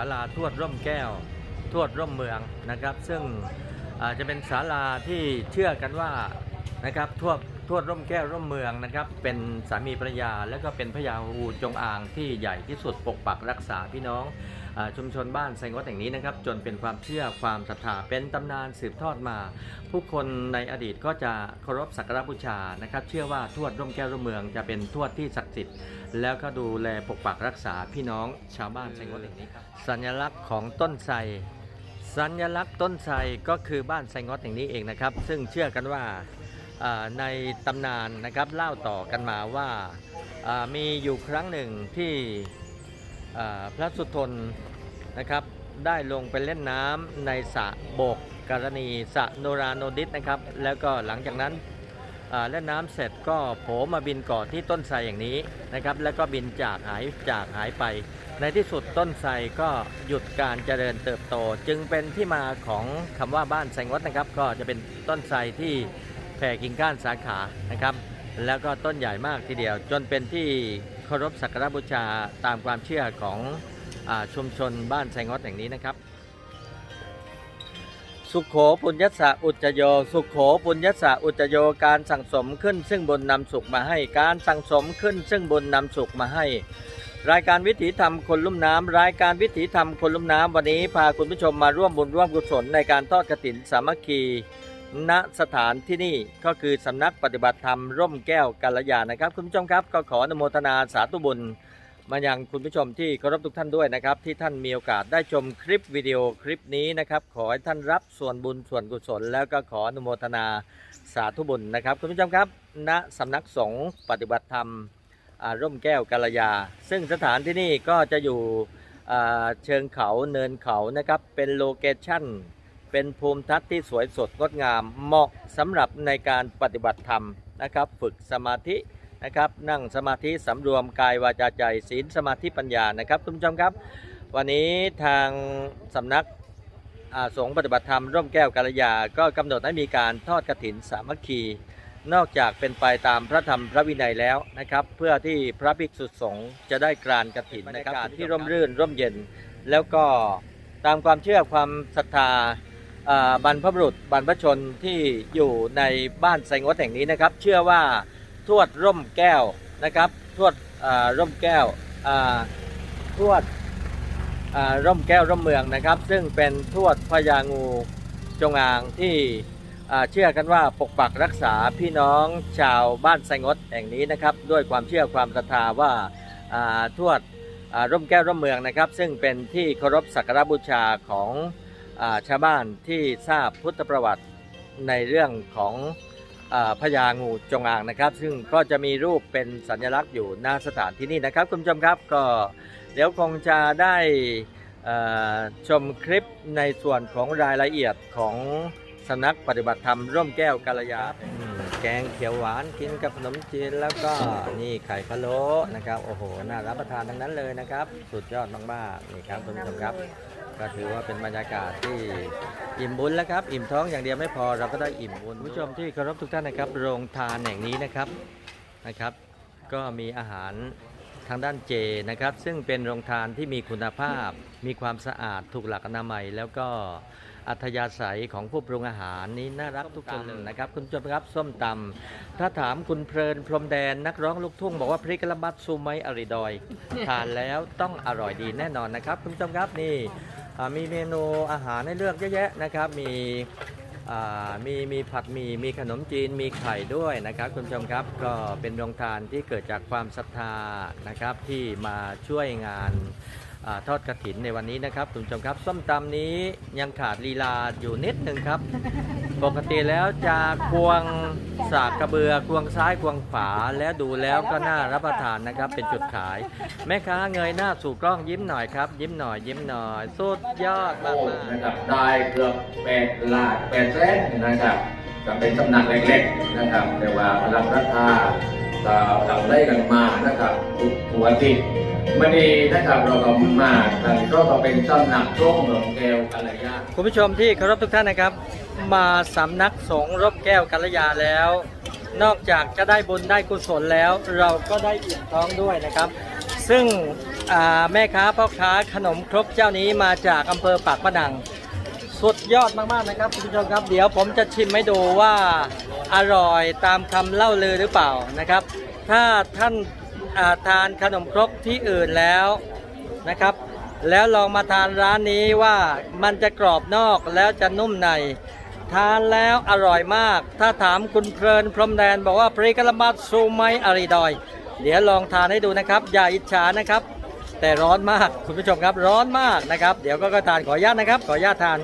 าลาทวดร่มแก้ว ทวดร่มเมืองนะครับ ซึ่งอาจะเป็นศาลาที่เชื่อกันว่า นะครับทวดทวดร่มแก้วร่มเมืองนะครับ เป็นสามีภรรยา และก็เป็นพระยาฮูจงอางที่ใหญ่ที่สุดปกปักรักษาพี่น้องอชุมชนบ้านไซงดแห่งนี้นะครับ จนเป็นความเชื่อความศรัทธาเป็นตำนานสืบทอดมา ผู้คนในอดีตก็จะเคารพสักการะบูชานะครับ เชื่อว่าทวดร่มแก้วร่มเมืองจะเป็นทวดที่ศักดิ์สิทธิ์แล้วก็ดูแลปกปักรักษาพี่น้องชาวบ้านไซงดแห่งนี้ครับสัญลักษณ์ของต้นไทรสัญลักษณ์ต้นไทรก็คือบ้านไซงอตแห่งนี้เองนะครับ ซึ่งเชื่อกันว่า ในตำนานนะครับเล่าต่อกันมาว่ามีอยู่ครั้งหนึ่งที่พระสุทนนะครับได้ลงไปเล่นน้ำในสระโบกกรณีสระโนราโนดิตนะครับ แล้วก็หลังจากนั้นเล่นน้ำเสร็จก็โผล่มาบินเกาะที่ต้นไทรอย่างนี้นะครับ แล้วก็บินจากหายจากหายไป ในที่สุดต้นไทรก็หยุดการเจริญเติบโต จึงเป็นที่มาของคำว่าบ้านไซงดนะครับ ก็จะเป็นต้นไทรที่ แผ่กิ่งก้านสาขานะครับ แล้วก็ต้นใหญ่มากทีเดียว จนเป็นที่เคารพสักการบูชาตามความเชื่อของอชุมชนบ้านไซงดแห่งนี้นะครับ สุขโขปุญญสะอุจโย สุขโขปุญญสะอุจโยการสั่งสมขึ้น ซึ่งบุญนำสุขมาให้การสั่งสมขึ้น ซึ่งบุญนำสุขมาให้รายการวิถีธรรมคนลุ่มน้ำรายการวิถีธรรมคนลุ่มน้ำวันนี้พาคุณผู้ชมมาร่วมบุญร่วมกุศลในการทอดกฐินสามัคคี ณสถานที่นี่ก็คือสำนักปฏิบัติธรรมร่มแก้วกัลยานะครับ คุณผู้ชมครับก็ขออนุโมทนาสาธุบุญ มายังคุณผู้ชมที่เคารพทุกท่านด้วยนะครับ ที่ท่านมีโอกาสได้ชมคลิปวิดีโอคลิปนี้นะครับ ขอให้ท่านรับส่วนบุญส่วนกุศล แล้วก็ขออนุโมทนาสาธุบุญนะครับ คุณผู้ชมครับ ณสำนักสงฆ์ปฏิบัติธรรมร่มแก้วกาลยา ซึ่งสถานที่นี่ก็จะอยู่เชิงเขาเนินเขานะครับเป็นโลเคชั่น เป็นภูมิทัศน์ที่สวยสดงดงาม เหมาะสำหรับในการปฏิบัติธรรมนะครับ ฝึกสมาธินะครับ นั่งสมาธิสำรวมกายวาจาใจศีลสมาธิปัญญานะครับคุณผู้ชมครับ วันนี้ทางสำนักสงฆ์ปฏิบัติธรรม ร่มแก้วกาลยา ก็กำหนดให้มีการทอดกฐินสามัคคี นอกจากเป็นไปตามพระธรรมพระวินัยแล้วนะครับ เพื่อที่พระภิกษุสงฆ์จะได้กรานกฐินนะครับที่ร่มรื่นร่มเย็น แล้วก็ตามความเชื่อความศรัทธา บรรพบุรุษบรรพชนที่อยู่ในบ้านไซงดแห่งนี้นะครับ เชื่อว่าทวดร่มแก้วนะครับ ทวดร่มแก้วทวดร่มแก้วร่มเมืองนะครับ ซึ่งเป็นทวดพญางูจงอางที่เชื่อกันว่าปกปักรักษาพี่น้องชาวบ้านไซงดแห่งนี้นะครับ ด้วยความเชื่อความศรัทธาว่าทวดร่มแก้วร่มเมืองนะครับ ซึ่งเป็นที่เคารพสักการบูชาของ ชาวบ้านที่ทราบพุทธประวัติในเรื่องของอพญางูจงอางนะครับ ซึ่งก็จะมีรูปเป็นสัญลักษณ์อยู่หน้าสถานที่นี่นะครับ คุณผู้ชมครับก็เดี๋ยวคงจะได้ชมคลิปในส่วนของรายละเอียดของสำนักปฏิบัติธรรมร่มแก้วกาลยาแกงเขียวหวานกินกับขนมจีนแล้วก็นี่ไข่พะโล้นะครับโอ้โหน่ารับประทานทั้งนั้นเลยนะครับ สุดยอดมากๆนี่ครับคุณผู้ชมครับ ก็ถือว่าเป็นบรรยากาศที่อิ่มบุญแล้วครับ อิ่มท้องอย่างเดียวไม่พอเราก็ได้อิ่มบุญคุณผู้ชมที่เคารพทุกท่านนะครับ โรงทานแห่งนี้นะครับนะครับ ก็มีอาหารทางด้านเจนะครับ ซึ่งเป็นโรงทานที่มีคุณภาพ มีความสะอาดถูกหลักอนามัย แล้วก็อัธยาศัยของผู้ปรุงอาหารนี้น่ารักทุกคนนะครับ คุณผู้ชมครับส้มตำถ้าถามคุณเพลินพรมแดนนักร้องลูกทุ่งบอกว่าพริกละมัดซูไมอริดอย ทานแล้วต้องอร่อยดีแน่นอนนะครับ คุณผู้ชมครับนี่ มีเมนูอาหารให้เลือกเยอะแยะนะครับ มีมีมีผัดหมี่มีขนมจีนมีไข่ด้วยนะครับ คุณผู้ชมครับก็เป็นโรงทานที่เกิดจากความศรัทธานะครับที่มาช่วยงาน ทอดกระถินในวันนี้นะครับคุณผู้ชมครับส้มตำนี้ยังขาดลีลาอยู่นิดหนึ่งครับ ปกติแล้วจะควงสากกระเบือควงซ้ายควงขวาแล้วดูแล้วก็น่ารับประทานนะครับ เป็นจุดขาย แม่ค้าเงยหน้าสู่กล้องยิ้มหน่อยครับ ยิ้มหน่อยยิ้มหน่อยสุดยอดมากๆนะครับได้เกือบแปดล้านแปดแสนนะครับก็เป็นตำหนักเล็กๆนะครับ แต่ว่าพลังรัฐาก็ทำได้กันมานะครับทุกหัวติด มันนี้นะครับเราก็มาแต่ก็ก็เป็นตำหนักช่วงเมืองแก้วกัลยาคุณผู้ชมที่เคารพทุกท่านนะครับ มาสำนักสงฆ์รบแก้วกัลยาแล้ว นอกจากจะได้บุญได้กุศลแล้ว เราก็ได้อิ่มท้องด้วยนะครับซซึ่งอ่าแม่ค้าพ่อค้าขนมครกเจ้านี้มาจากอำเภอปากพนัง สุดยอดมากๆนะครับคุณผู้ชมครับ เดี๋ยวผมจะชิมให้ดูว่าอร่อยตามคำเล่าลือหรือเปล่านะครับ ถ้าท่าน อ่าทานขนมครกที่อื่นแล้วนะครับ แล้วลองมาทานร้านนี้ว่ามันจะกรอบนอกแล้วจะนุ่มใน ทานแล้วอร่อยมาก ถ้าถามคุณเพลินพรหมแดนบอกว่าพริกละมัดซูไมอริดอย เดี๋ยวลองทานให้ดูนะครับ อย่าอิจฉานะครับ แต่ร้อนมากคุณผู้ชมครับร้อนมากนะครับ เดี๋ยวก็ก็ทานขออนุญาตนะครับ ขออนุญาตทาน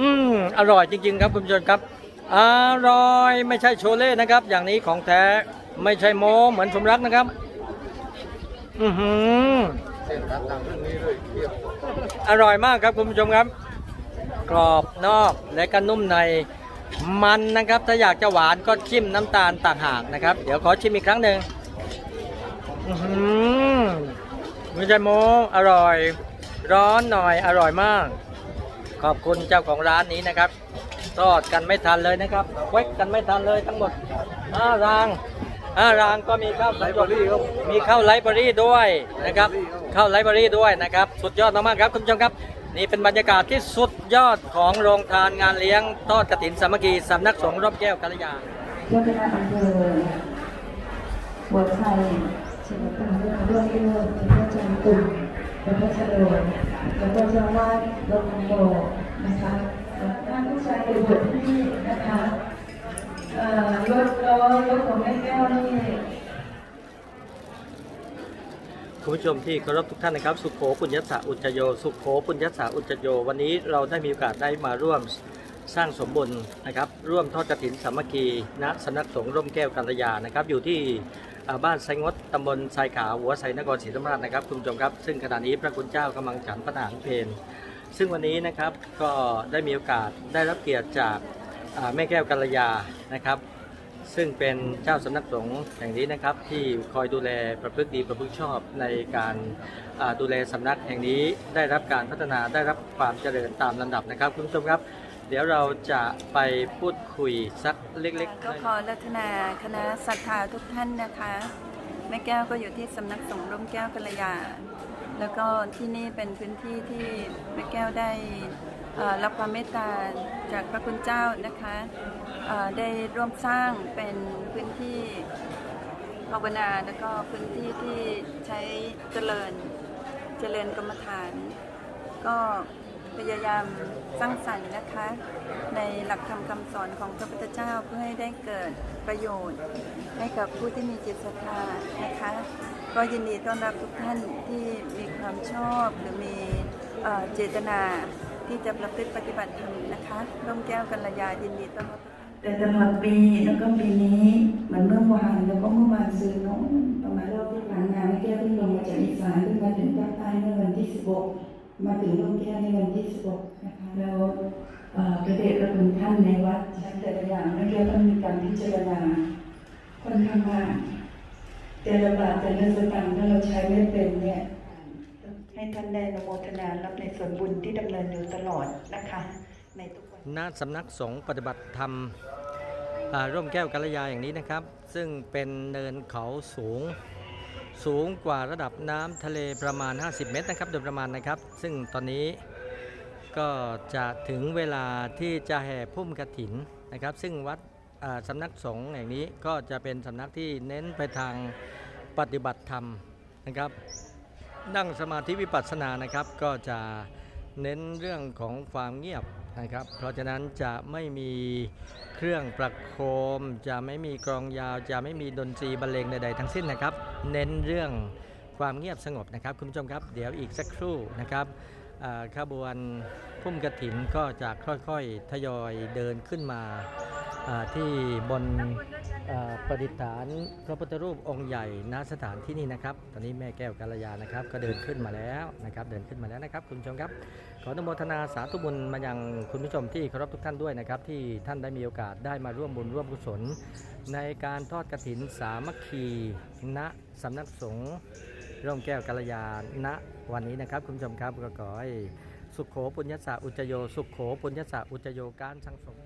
อืมอร่อยจริง ๆ ครับคุณผู้ชมครับ อร่อยไม่ใช่โชเล่นะครับ อย่างนี้ของแท้ไม่ใช่โมเหมือนสมรักนะครับ อือหืออร่อยมากครับคุณผู้ชมครับ กรอบนอกและก็นุ่มในมันนะครับ ถ้าอยากจะหวานก็จิ้มน้ำตาลต่างหากนะครับ เดี๋ยวขอชิมอีกครั้งหนึ่งอือหือไม่ใช่โมอร่อย ร้อนหน่อยอร่อยมาก ขอบคุณเจ้าของร้านนี้นะครับ ทอดกันไม่ทันเลยนะครับเวกกันไม่ทันเลยทั้งหมดห้ารางห้ารางก็มีข้าวไลบรารีมีข้าวไลบรารีด้วยนะครับข้าวไลบรารีด้วยนะครับ สุดยอดมากๆครับคุณผู้ชมครับ นี่เป็นบรรยากาศที่สุดยอดของโรงทานงานเลี้ยงทอดกฐินสามัคคีสำนักสงฆ์ร่มแก้วกัลยาเจ้าคณะอำเภอหัวไชสมุทรปราการร่วมด้วยมีพระอาจารย์ตุ่มและพระชโดแล้วก็เจ้าวาดลงโบนะคะแล้ว ท่านผู้ชายเป็นบทที่นะคะรถล้อรถของแม่แก้วนี่คุณผู้ชมที่เคารพทุกท่านนะครับ สุขโขปุญญสะอุจโย สุขโขปุญญสะอุจโย วันนี้เราได้มีโอกาสได้มาร่วมสร้างสมบุญนะครับร่วมทอดกฐินสามัคคีณสนักสงฆ์ร่มแก้วกัลยานะครับ อยู่ที่บ้านไซงดตำบลทรายขาวหัวไซนครศรีธรรมราชนะครับคุณผู้ชมครับ ซึ่งขณะนี้พระคุณเจ้ากำลังฉันพระทหารเพล ซึ่งวันนี้นะครับก็ได้มีโอกาสได้รับเกียรติจากแม่แก้วกัลยานะครับ ซึ่งเป็นเจ้าสำนักสงฆ์แห่งนี้นะครับ ที่คอยดูแลประพฤติดีประพฤติชอบในการดูแลสำนักแห่งนี้ได้รับการพัฒนาได้รับความเจริญตามลำดับนะครับคุณผู้ชมครับเดี๋ยวเราจะไปพูดคุยสักเล็กๆ ก็ขอรัตนาคณะศรัทธาทุกท่านนะคะ แม่แก้วก็อยู่ที่สำนักสงฆ์ร่มแก้วกัลยา แล้วก็ที่นี่เป็นพื้นที่ที่แม่แก้วได้รับความเมตตาจากพระคุณเจ้านะคะได้ร่วมสร้างเป็นพื้นที่ภาวนาแล้วก็พื้นที่ที่ใช้เจริญเจริญกรรมฐาน ก็พยายามสร้างสรรค์นะคะ ในหลักธรรมคำสอนของพระพุทธเจ้าเพื่อให้ได้เกิดประโยชน์ ให้กับผู้ที่มีจิตศรัทธานะคะ ก็ยินดีต้อนรับทุกท่านที่มีความชอบหรือมีเจตนาที่จะประพฤติปฏิบัติธรรมนะคะร่มแก้วกัลยายินดีต้อนรับแต่ตลอดปีแล้วก็ปีนี้เหมือนเมื่อวานแล้วก็เมื่อวานซื้อน้องประมาณรอบที่ผ่านมาแม่แก้วเพิ่งลงมาจากอีสานเพิ่งมาถึงภาคใต้เมื่อวันที่ 16 มาถึงร่มแก้วในวันที่ 16 นะคะแล้วเอ่อพระเดชพระคุณท่านในวัดใช้แต่ละอย่างแม่แก้วต้องมีการพิจารณาค่อนข้างมาก แต่ละบาทแต่ละสตางค์ถ้าเราใช้ไม่เป็นเนี่ย ให้ท่านได้อนโมทนารับในส่วนบุญที่ดำเนินอยู่ตลอดนะคะ ในทุกวันณสำนักสงฆ์ปฏิบัติธรรมอ่าร่มแก้วกัลยาอย่างนี้นะครับ ซึ่งเป็นเนินเขาสูงสูงกว่าระดับน้ำทะเลประมาณ 50 เมตรนะครับ โดยประมาณนะครับ ซึ่งตอนนี้ก็จะถึงเวลาที่จะแห่พุ่มกระถินนะครับ ซึ่งวัดอ่า สำนักสงฆ์แห่งนี้ก็จะเป็นสำนักที่เน้นไปทางปฏิบัติธรรมนะครับ นั่งสมาธิวิปัสสนานะครับก็จะเน้นเรื่องของความเงียบนะครับ เพราะฉะนั้นจะไม่มีเครื่องประโคม จะไม่มีกลองยาว จะไม่มีดนตรีบรรเลงใดๆทั้งสิ้นนะครับ เน้นเรื่องความเงียบสงบนะครับคุณผู้ชมครับ เดี๋ยวอีกสักครู่นะครับอ่าขบวนพุ่มกระถินก็จะค่อยๆ ทยอยเดินขึ้นมา ที่บนประดิษฐานพระพุทธรูปองค์ใหญ่ณสถานที่นี้นะครับ ตอนนี้แม่แก้วกาลยานะครับ ก็เดินขึ้นมาแล้วนะครับ เดินขึ้นมาแล้วนะครับ คุณผู้ชมครับ ขออนุโมทนาสาธุบุญมายังคุณผู้ชมที่เคารพทุกท่านด้วยนะครับ ที่ท่านได้มีโอกาสได้มาร่วมบุญร่วมกุศล ในการทอดกฐินสามัคคี ณสำนักสงฆ์ร่มแก้วกาลยาณวันนี้นะครับ คุณผู้ชมครับก็ขอให้สุขโขปุญญสาอุจโย สุขโขปุญญสาอุจโยการสังสม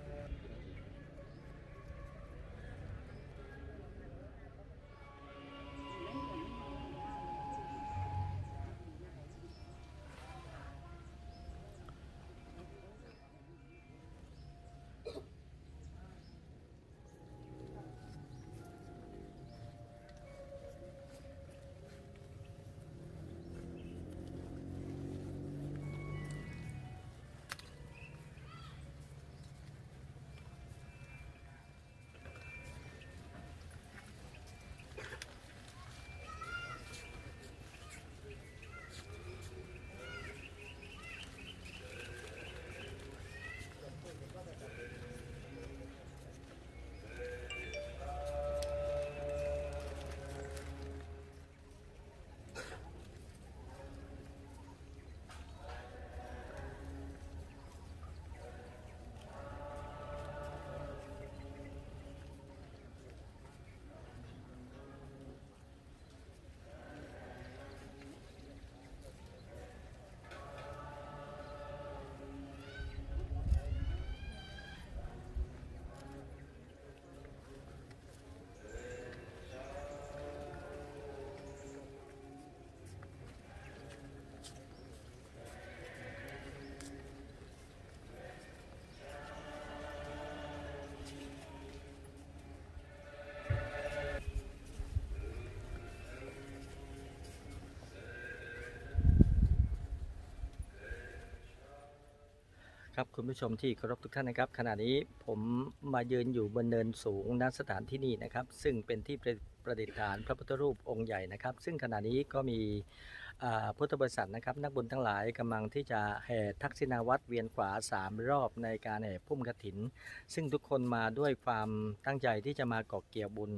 ครับคุณผู้ชมที่เคารพทุกท่านนะครับ ขณะนี้ผมมายืนอยู่บนเนินสูงณสถานที่นี่นะครับ ซึ่งเป็นที่ประ ประดิษฐานพระพุทธรูปองค์ใหญ่นะครับ ซึ่งขณะนี้ก็มีพุทธบริษัทนะครับ นักบุญทั้งหลายกำลังที่จะแห่ทักษิณาวัตรเวียนขวาสามรอบในการแห่พุ่มกระถิน ซึ่งทุกคนมาด้วยความตั้งใจที่จะมาเก่อเกี่ยวบุญ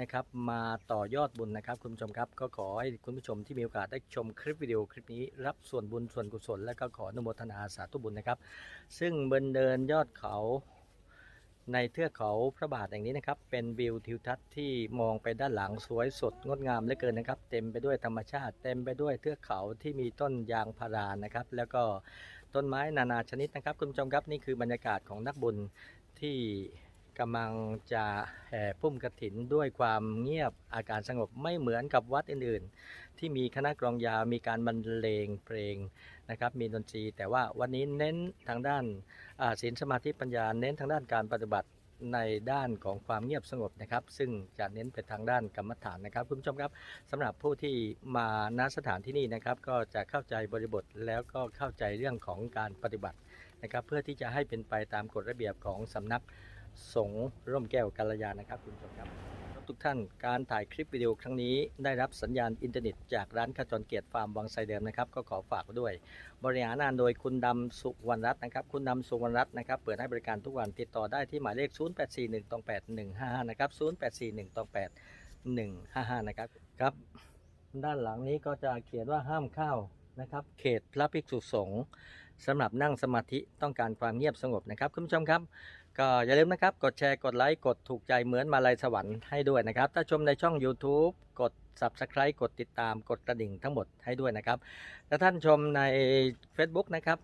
นะครับ มาต่อยอดบุญนะครับ คุณผู้ชมครับ ก็ขอให้คุณผู้ชมที่มีโอกาสได้ชมคลิปวิดีโอคลิปนี้รับส่วนบุญส่วนกุศลและก็ขออนุโมทนาสาธุบุญนะครับ ซึ่งบนเดินยอดเขา ในเทือกเขาพระบาทแห่งนี้นะครับ เป็นวิวทิวทัศน์ที่มองไปด้านหลังสวยสดงดงามเหลือเกินนะครับ เต็มไปด้วยธรรมชาติ เต็มไปด้วยเทือกเขาที่มีต้นยางพารานะครับ แล้วก็ต้นไม้นานาชนิดนะครับ คุณผู้ชมครับนี่คือบรรยากาศของนักบุญที่ กำลังจะแห่พุ่มกระถินด้วยความเงียบอาการสงบไม่เหมือนกับวัดอื่นๆ ที่มีคณะกลองยาวมีการบรรเลงเพลงนะครับมีดนตรี แต่ว่าวันนี้เน้นทางด้านศีลสมาธิปัญญาเน้นทางด้านการปฏิบัติในด้านของความเงียบสงบนะครับ ซึ่งจะเน้นไปทางด้านกรรมฐานนะครับคุณผู้ชมครับสำหรับผู้ที่มาณสถานที่นี่นะครับ ก็จะเข้าใจบริบทแล้วก็เข้าใจเรื่องของการปฏิบัตินะครับ เพื่อที่จะให้เป็นไปตามกฎระเบียบของสำนัก สงร่มแก้วกัลยานะครับคุณผู้ชมครับทุกท่านการถ่ายคลิปวิดีโอครั้งนี้ได้รับสัญญาณอินเทอร์เน็ตจากร้านขจรเกียรติฟาร์มวังไซเดิมนะครับก็ขอฝากด้วย บริหารงานโดยคุณดำสุวรรณรัตน์นะครับคุณดำสุวรรณรัตน์นะครับเปิดให้บริการทุกวันติดต่อได้ที่หมายเลข 0841ตอง8155นะครับ0841ตอง8155นะครับครับด้านหลังนี้ก็จะเขียนว่าห้ามเข้านะครับเขตพระภิกษุสงฆ์สำหรับนั่งสมาธิต้องการความเงียบสงบนะครับคุณผู้ชมครับ ก็อย่าลืมนะครับ กดแชร์กดไลค์กดถูกใจเหมือนมาลัยสวรรค์ให้ด้วยนะครับ ถ้าชมในช่อง YouTube กด Subscribe กดติดตามกดกระดิ่งทั้งหมดให้ด้วยนะครับถ้าท่านชมใน Facebook นะครับ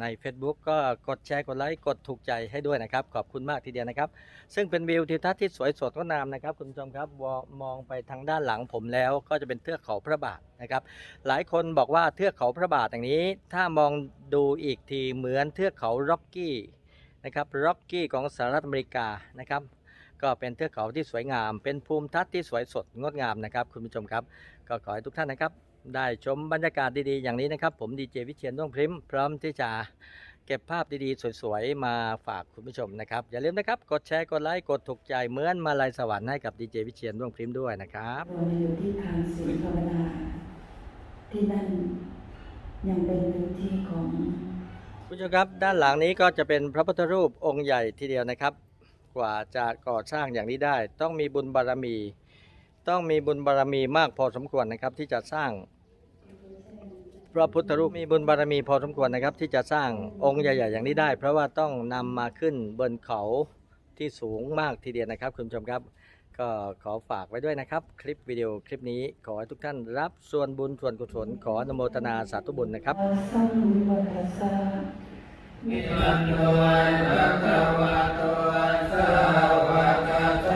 ใน Facebook ก็กดแชร์กดไลค์กดถูกใจให้ด้วยนะครับ ขอบคุณมากทีเดียวนะครับ ซึ่งเป็นวิวทิวทัศน์ที่สวยสดงดงามนะครับ คุณผู้ชมครับมองไปทางด้านหลังผมแล้ว ก็จะเป็นเทือกเขาพระบาทนะครับ หลายคนบอกว่าเทือกเขาพระบาทอย่างนี้ ถ้ามองดูอีกทีเหมือนเทือกเขาร็อกกี้ นะครับร็อกกี้ของสหรัฐอเมริกานะครับก็เป็นเทือกเขาที่สวยงาม เป็นภูมิทัศน์ที่สวยสดงดงามนะครับคุณผู้ชมครับ ก็ขอให้ทุกท่านนะครับ ได้ชมบรรยากาศดีๆ อย่างนี้นะครับ ผมดีเจวิเชียนด้วงพริมพร้อมที่จะเก็บภาพดีๆ สวยๆ มาฝากคุณผู้ชมนะครับ อย่าลืมนะครับ กดแชร์กดไลค์กดถูกใจเหมือนมาลายสวรรค์ให้กับดีเจวิเชียนด้วงพริมด้วยนะครับเราอยู่ที่ทางศีภาวนาที่นั่นยังเป็นพื้นที่ของ ผู้ชมครับด้านหลังนี้ก็จะเป็นพระพุทธรูปองค์ใหญ่ทีเดียวนะครับ กว่าจะก่อสร้างอย่างนี้ได้ ต้องมีบุญบารมี ต้องมีบุญบารมีมากพอสมควรนะครับ ที่จะสร้าง พระพุทธรูปมีบุญบารมีพอสมควรนะครับ ที่จะสร้างองค์ใหญ่ ๆ อย่างนี้ได้ เพราะว่าต้องนำมาขึ้นบนเขาที่สูงมากทีเดียวนะครับคุณผู้ชมครับ ก็ขอฝากไว้ด้วยนะครับ คลิปวิดีโอคลิปนี้ขอให้ทุกท่านรับส่วนบุญส่วนกุศลขออนโมทนาสาธุบุญนะครับนิรันดรวัตวะตสาวกา